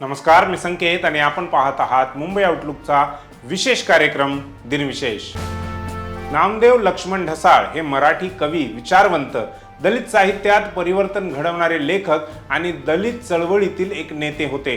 नमस्कार मी संकेत आणि आपण पाहत आहात मुंबई आउटलुकचा विशेष कार्यक्रम दिनविशेष. नामदेव लक्ष्मण ढसाळ हे मराठी कवी विचारवंत दलित साहित्यात परिवर्तन घडवणारे लेखक आणि दलित चळवळीतील एक नेते होते.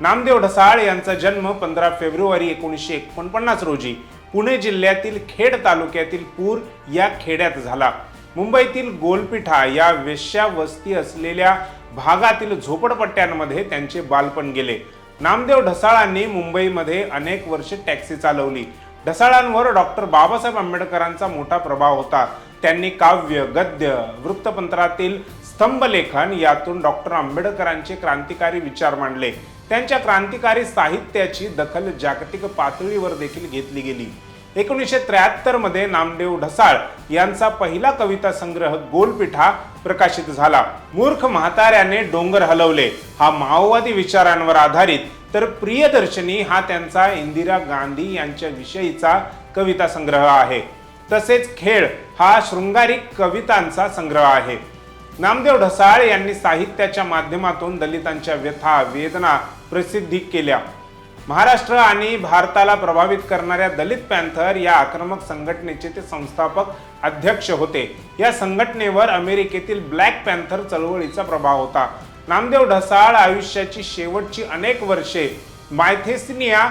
नामदेव ढसाळ यांचा जन्म पंधरा फेब्रुवारी एकोणीसशे एकोणपन्नास रोजी पुणे जिल्ह्यातील खेड तालुक्यातील पूर या खेड्यात झाला. मुंबईतील गोलपिठा या वेश्या वस्ती असलेल्या भागातील झोपडपट्ट्यांमध्ये त्यांचे बालपण गेले. नामदेव ढसाळांनी मुंबईमध्ये अनेक वर्षे टॅक्सी चालवली. ढसाळांवर डॉक्टर बाबासाहेब आंबेडकरांचा मोठा प्रभाव होता. त्यांनी काव्य गद्य वृत्तपत्रातील स्तंभलेखन यातून डॉक्टर आंबेडकरांचे क्रांतिकारी विचार मांडले. त्यांच्या क्रांतिकारी साहित्याची दखल जागतिक पातळीवर देखील घेतली गेली. एकोणीसशे त्र्याहत्तरमध्ये नामदेव ढसाळ यांचा पहिला कविता संग्रह गोलपिठा प्रकाशित झाला. मूर्ख म्हाताऱ्याने डोंगर हलवले. हा माओवादी विचारांवर आधारित. तर प्रियदर्शनी हा त्यांचा इंदिरा गांधी यांच्या विषयीचा कविता संग्रह आहे. तसेच खेळ हा शृंगारिक कवितांचा संग्रह आहे. नामदेव ढसाळ यांनी साहित्याच्या माध्यमातून दलितांच्या व्यथा वेदना प्रसिद्धी केल्या. महाराष्ट्र आणि भारताला प्रभावित करणाऱ्या दलित पॅन्थर या आक्रमक संघटनेचे ते संस्थापक अध्यक्ष होते. या संघटनेवर अमेरिकेतील ब्लॅक पॅन्थर चळवळीचा प्रभाव होता. नामदेव ढसाळ आयुष्याची शेवटची अनेक वर्षे मायथेसिनिया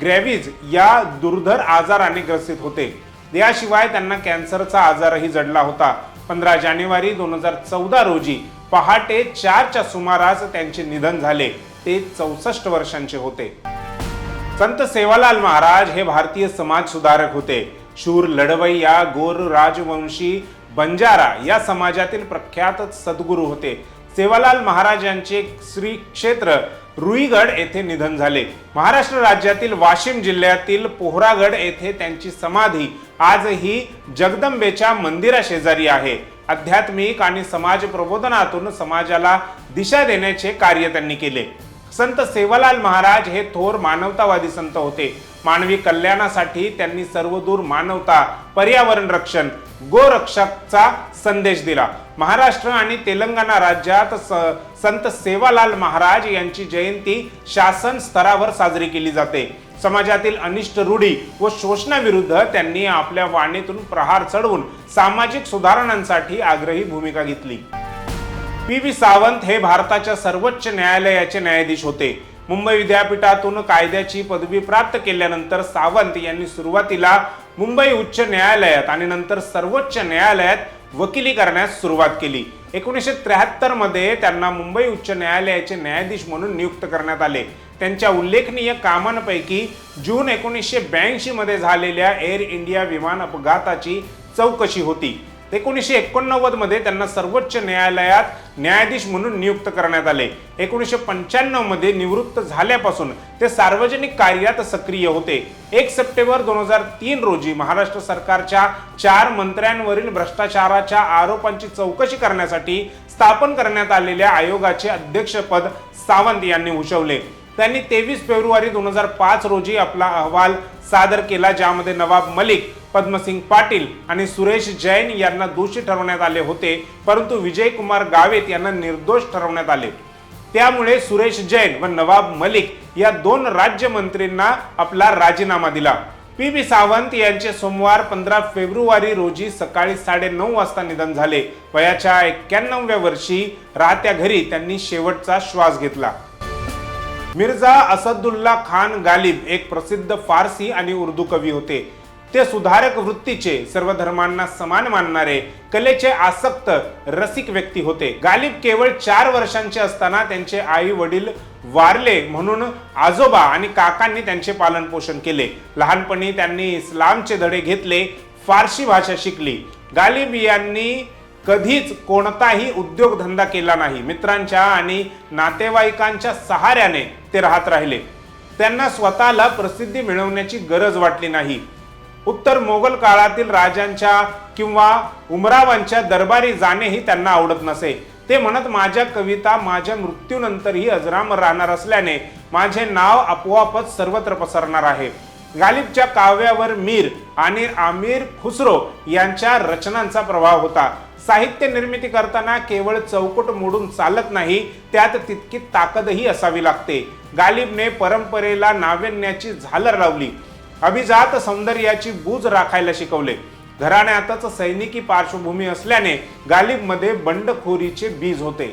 ग्रॅव्हिज या दुर्धर आजाराने ग्रसित होते. याशिवाय त्यांना कॅन्सरचा आजारही जडला होता. पंधरा जानेवारी दोन हजार चौदा रोजी पहाटे चारच्या सुमारास त्यांचे निधन झाले. ते चौसष्ट वर्षांचे होते. संत सेवालाल महाराज हे भारतीय समाज सुधारक होते. शूर लढवई या गोर राजवंशी बंजारा या समाजातील प्रख्यात सद्गुरू होते. सेवालाल महाराज यांचे श्री क्षेत्र रुईगड येथे निधन झाले. महाराष्ट्र राज्यातील वाशिम जिल्ह्यातील पोहरागड येथे त्यांची समाधी आजही जगदंबेच्या मंदिराशेजारी आहे. आध्यात्मिक आणि समाज प्रबोधनातून समाजाला दिशा देण्याचे कार्य त्यांनी केले. संत सेवालाल महाराज हे थोर मानवतावादी संत होते. मानवी कल्याणासाठी त्यांनी सर्वदूर मानवता पर्यावरण रक्षण गोरक्षकचा संदेश दिला. महाराष्ट्र आणि तेलंगणा राज्यात स- संत सेवालाल महाराज यांची जयंती शासन स्तरावर साजरी केली जाते. समाजातील अनिष्ट रूढी व शोषणाविरुद्ध त्यांनी आपल्या वाणीतून प्रहार चढवून सामाजिक सुधारणांसाठी आग्रही भूमिका घेतली. पी व्ही सावंत हे भारताच्या सर्वोच्च न्यायालयाचे न्यायाधीश होते. मुंबई विद्यापीठातून कायद्याची पदवी प्राप्त केल्यानंतर सावंत यांनी सुरुवातीला मुंबई उच्च न्यायालयात आणि नंतर सर्वोच्च न्यायालयात वकिली करण्यास सुरुवात केली. एकोणीसशे त्र्याहत्तरमध्ये त्यांना मुंबई उच्च न्यायालयाचे न्यायाधीश म्हणून नियुक्त करण्यात आले. त्यांच्या उल्लेखनीय कामांपैकी जून एकोणीसशे ब्याऐंशी मध्ये झालेल्या एअर इंडिया विमान अपघाताची चौकशी होती. एकोणीसशे एकोणनव्वदमध्ये त्यांना सर्वोच्च न्यायालयात न्यायाधीश म्हणून नियुक्त करण्यात आले. एकोणीसशे पंच्याण्णवमध्ये निवृत्त झाल्यापासून ते सार्वजनिक कार्यात सक्रिय होते. एक सप्टेंबर दोन हजार तीन रोजी महाराष्ट्र सरकारच्या चार मंत्र्यांवरील भ्रष्टाचाराच्या आरोपांची चौकशी करण्यासाठी स्थापन करण्यात आलेल्या आयोगाचे अध्यक्षपद सावंत यांनी भूषवले. त्यांनी तेवीस फेब्रुवारी दोन हजार पाच रोजी आपला अहवाल सादर केला ज्यामध्ये नवाब मलिक पद्मसिंग पाटील आणि सुरेश जैन यांना दोषी ठरवण्यात आले होते परंतु विजय कुमार गावित यांना निर्दोष ठरवण्यात आले. त्यामुळे सुरेश जैन व नवाब मलिक या दोन राज्यमंत्रींना आपला राजीनामा दिला. पी बी सावंत यांचे सोमवार पंधरा फेब्रुवारी रोजी सकाळी साडेनऊ वाजता निधन झाले. वयाच्या एक्क्याण्णव्या वर्षी राहत्या घरी त्यांनी शेवटचा श्वास घेतला. मिर्झा असदुल्ला खान गालिब एक प्रसिद्ध फारसी आणि उर्दू कवी होते. ते सुधारक वृत्तीचे सर्व धर्मांना समान मानणारे कलेचे आसक्त रसिक व्यक्ती होते. गालिब केवळ चार वर्षांचे असताना त्यांचे आई वडील वारले म्हणून आजोबा आणि काकांनी त्यांचे पालन पोषण केले. लहानपणी त्यांनी इस्लामचे धडे घेतले फारशी भाषा शिकली. गालिब यांनी कधीच कोणताही उद्योगधंदा केला नाही. मित्रांच्या आणि नातेवाईकांच्या सहाऱ्याने ते राहत राहिले. त्यांना स्वतःला प्रसिद्धी मिळवण्याची गरज वाटली नाही. उत्तर मोगल काळातील राजांच्या किंवा उमरावांच्या दरबारी जाणेही त्यांना आवडत नसे. ते म्हणत माझ्या कविता माझ्या मृत्यूनंतरही अजरामर राहणार असल्याने माझे नाव आपोआपच सर्वत्र पसरणार आहे. गालिबच्या काव्यावर मीर आणि आमिर खुसरो यांच्या रचनांचा प्रभाव होता. साहित्य निर्मिती करताना केवळ चौकट मोडून चालत नाही त्यात तितकी ताकदही असावी लागते. गालिबने परंपरेला नाविन्याची झालर लावली. अभिजात सौंदर्याची बूज राखायला शिकवले. घराण्यातच सैनिकी पार्श्वभूमी असल्याने गालिबमध्ये बंडखोरीचे बीज होते.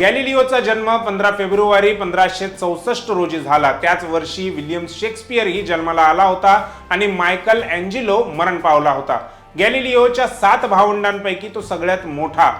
गॅलिलिओचा जन्म पंधरा फेब्रुवारी पंधराशे चौसष्ट रोजी झाला. त्याच वर्षी विलियम शेक्सपियर ही जन्माला आला होता आणि मायकल अँजिलो मरण पावला होता. गॅलिलिओच्या सात भावंडांपैकी तो सगळ्यात मोठा.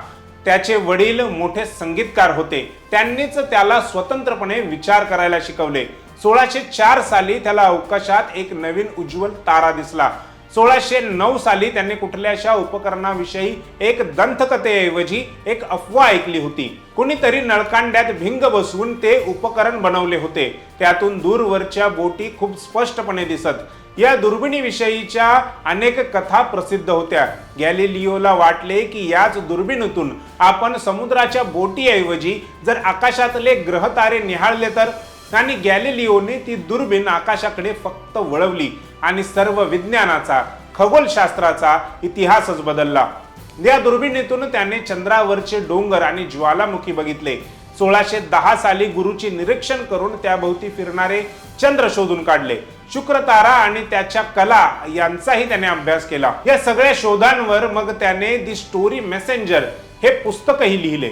त्याचे वडील मोठे संगीतकार होते. त्यांनीच त्याला स्वतंत्रपणे विचार करायला शिकवले. सोळाशे चार साली त्याला अवकाशात एक नवीन उज्ज्वल तारा दिसला. सोळाशे नऊ साली त्यांनी कुठल्याशा उपकरणाविषयी एक दंतकथेऐवजी एक अफवा ऐकली होती. कुणीतरी नळकांड्यात भिंग बसवून ते उपकरण बनवले होते. त्यातून दूरवरच्या बोटी खूप स्पष्टपणे दिसत. या दुर्बिणीविषयीच्या अनेक कथा प्रसिद्ध होत्या. गॅलिलिओला वाटले की याच दुर्बिणीतून आपण समुद्राच्या बोटीऐवजी जर आकाशातले ग्रहतारे निहाळले तर आणि गॅलिलिओने ती दुर्बीण आकाशाकडे फक्त वळवली आणि सर्व विज्ञानाचा खगोलशास्त्राचा इतिहासच बदलला. या दुर्बिणीतून त्याने चंद्रावरचे डोंगर आणि ज्वालामुखी बघितले. सोळाशे दहा साली गुरुची निरीक्षण करून त्याभोवती फिरणारे चंद्र शोधून काढले. शुक्रतारा आणि त्याच्या कला यांचाही त्याने अभ्यास केला. या सगळ्या शोधांवर मग त्याने दी स्टोरी मेसेंजर हे पुस्तकही लिहिले.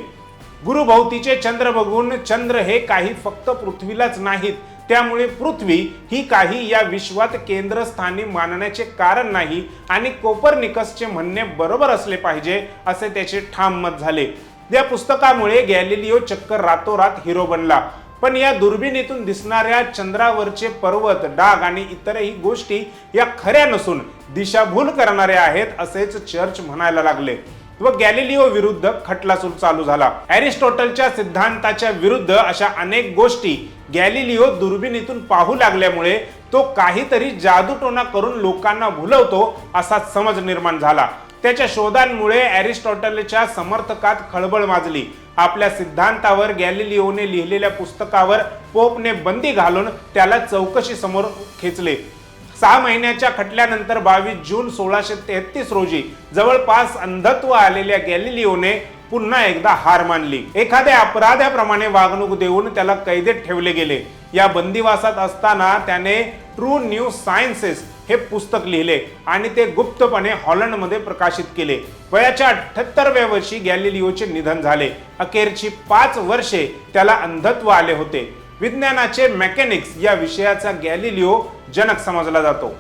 गुरुभोवतीचे चंद्र बघून चंद्र हे काही फक्त पृथ्वीलाच नाहीत. त्यामुळे पृथ्वी ही काही या विश्वात केंद्रस्थानी मानण्याचे कारण नाही आणि कोपरनिकसचे म्हणणे बरोबर असले पाहिजे असे त्याचे ठाम मत झाले. या पुस्तकामुळे गॅलिलिओ चक्क रातोरात हिरो बनला. पण या दुर्बिणीतून दिसणाऱ्या चंद्रावरचे पर्वत डाग आणि इतरही गोष्टी या खऱ्या नसून दिशाभूल करणाऱ्या आहेत असेच चर्च म्हणायला लागले. व गॅलिलिओ विरुद्ध खटला सुरू चालू झाला. अरिस्टॉटलच्या सिद्धांताच्या विरुद्ध अशा अनेक गोष्टी गॅलिलिओ दुर्बिणीतून पाहू लागल्यामुळे तो काहीतरी जादूटोना करून लोकांना भुलवतो असा समज निर्माण झाला. त्याच्या शोधांमुळे अरिस्टॉटलच्या समर्थकात खळबळ माजली. आपल्या सिद्धांतावर गॅलिलिओने लिहिलेल्या पुस्तकावर पोपने बंदी घालून त्याला चौकशी समोर खेचले. सहा महिन्याच्या खटल्यानंतर बावीस जून सोळाशे तेहतीस रोजी जवळपास अंधत्व आलेल्या गॅलिलिओने पुन्हा एकदा हार मानली. एखाद्या अपराध्याप्रमाणे वागणूक देऊन त्याला कैदेत ठेवले गेले. या बंदिवासात असताना त्याने ट्रू न्यू सायन्सेस हे पुस्तक लिहिले आणि ते गुप्तपणे हॉलंडमध्ये प्रकाशित केले. वयाच्या अठ्ठ्याहत्तरव्या वर्षी गॅलिलिओचे निधन झाले. अखेरची पाच वर्षे त्याला अंधत्व आले होते. विज्ञानाचे मेकॅनिक्स या विषयाचा गॅलिलिओ जनक समजला जातो.